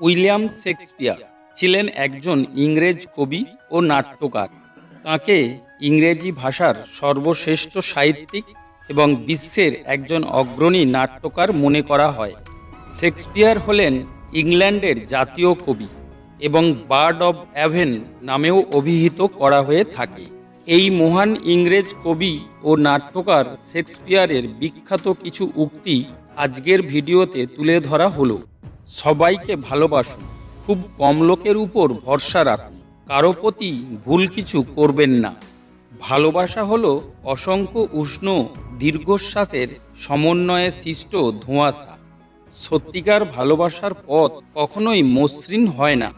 William Shakespeare ছিলেন একজন ইংরেজ কবি ও নাট্যকার। তাঁকে ইংরেজি ভাষার সর্বশ্রেষ্ঠ সাহিত্যিক এবং বিশ্বের একজন অগ্রণী নাট্যকার মনে করা হয়। শেক্সপিয়ার হলেন ইংল্যান্ডের জাতীয় কবি এবং বার্ড অব অ্যাভেন নামেও অভিহিত করা হয়ে থাকে। এই মহান ইংরেজ কবি ও নাট্যকার শেক্সপিয়ারের বিখ্যাত কিছু উক্তি আজকের ভিডিওতে তুলে ধরা হলো। সবাইকে ভালোবাসুন। খুব কম লোকের উপর ভরসা রাখুন। কারও প্রতি ভুল কিছু করবেন না। ভালোবাসা হলো অসংখ্য উষ্ণ দীর্ঘশ্বাসের সমন্বয়ে সৃষ্ট ধোঁয়াশা। সত্যিকার ভালোবাসার পথ কখনোই মসৃণ হয় না।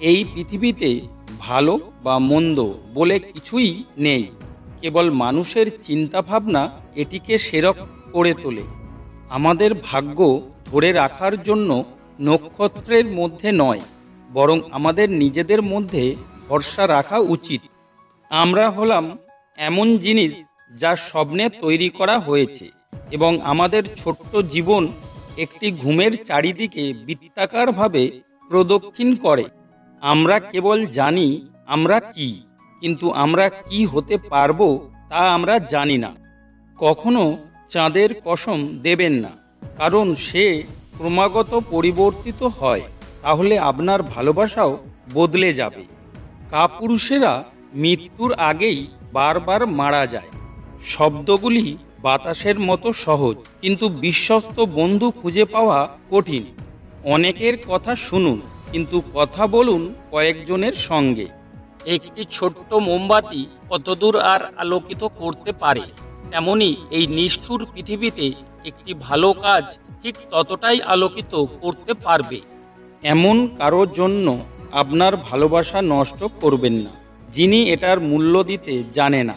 এই পৃথিবীতে ভালো বা মন্দ বলে কিছুই নেই। কেবল মানুষের চিন্তাভাবনা এটিকে সেরক করে তোলে। আমাদের ভাগ্য ধরে রাখার জন্য নক্ষত্রের মধ্যে নয়, বরং আমাদের নিজেদের মধ্যে ভরসা রাখা উচিত। আমরা হলাম এমন জিনিস যা স্বপ্নে তৈরি করা হয়েছে এবং আমাদের ছোট্ট জীবন একটি ঘুমের চারিদিকে বৃত্তাকারভাবে প্রদক্ষিণ করে। আমরা কেবল জানি আমরা কি, কিন্তু আমরা কি হতে পারব তা আমরা জানি না। কখনো চাঁদের কসম দেবেন না, কারণ সে ক্রমাগত পরিবর্তিত হয়, তাহলে আপনার ভালোবাসাও বদলে যাবে। কাপুরুষেরা মৃত্যুর আগেই বারবার মারা যায়। শব্দগুলি বাতাসের মতো সহজ, কিন্তু বিশ্বস্ত বন্ধু খুঁজে পাওয়া কঠিন। অনেকের কথা শুনুন, কিন্তু কথা বলুন কয়েকজনের সঙ্গে। একটি ছোট্ট মোমবাতি কতদূর আর আলোকিত করতে পারে, তেমনি এই নিষ্ঠুর পৃথিবীতে একটি ভালো কাজ ঠিক ততটাই আলোকিত করতে পারবে। এমন কারোর জন্য আপনার ভালোবাসা নষ্ট করবেন না, যিনি এটার মূল্য দিতে জানে না।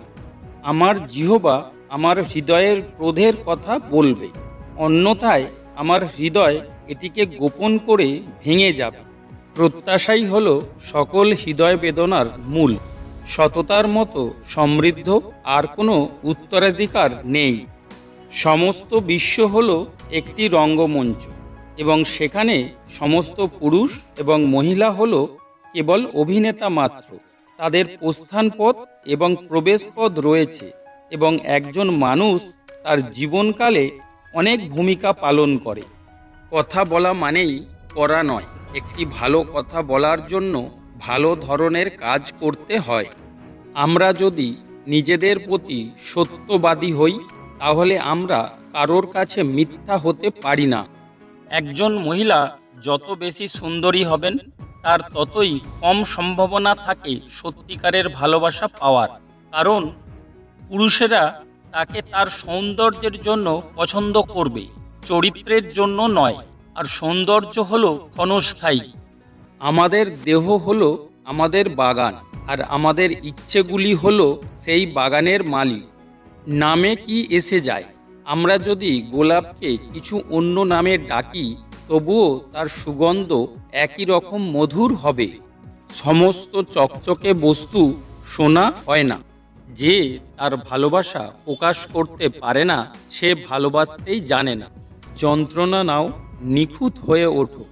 আমার জিহবা আমার হৃদয়ের ক্রোধের কথা বলবে, অন্যথায় আমার হৃদয় এটিকে গোপন করে ভেঙে যাবে। প্রত্যাশাই হল সকল হৃদয় বেদনার মূল। সততার মতো সমৃদ্ধ আর কোনো উত্তরাধিকার নেই। সমস্ত বিশ্ব হল একটি রঙ্গমঞ্চ এবং সেখানে সমস্ত পুরুষ এবং মহিলা হল কেবল অভিনেতা মাত্র। তাদের প্রস্থান পথ এবং প্রবেশ পথ রয়েছে এবং একজন মানুষ তার জীবনকালে অনেক ভূমিকা পালন করে। কথা বলা মানেই করা নয়, একটি ভালো কথা বলার জন্য ভালো ধরনের কাজ করতে হয়। আমরা যদি নিজেদের প্রতি সত্যবাদী হই তাহলে আমরা কারোর কাছে মিথ্যা হতে পারি না। একজন মহিলা যত বেশি সুন্দরী হবেন তার ততই কম সম্ভাবনা থাকে সত্যিকারের ভালোবাসা পাওয়ার। কারণ পুরুষেরা তাকে তার সৌন্দর্যের জন্য পছন্দ করবে চরিত্রের জন্য নয় আর সৌন্দর্য হলো ক্ষণস্থায়ী। আমাদের দেহ হলো আমাদের বাগান আর আমাদের ইচ্ছেগুলি হলো সেই বাগানের মালিক। নামে কি এসে যায়? আমরা যদি গোলাপকে কিছু অন্য নামে ডাকি, তবুও তার সুগন্ধ একই রকম মধুর হবে। সমস্ত চকচকে বস্তু সোনা হয় না। যে তার ভালোবাসা প্রকাশ করতে পারে না, সে ভালোবাসতেই জানে না। যন্ত্রণা নাও নিখুঁত হয়ে ওঠো।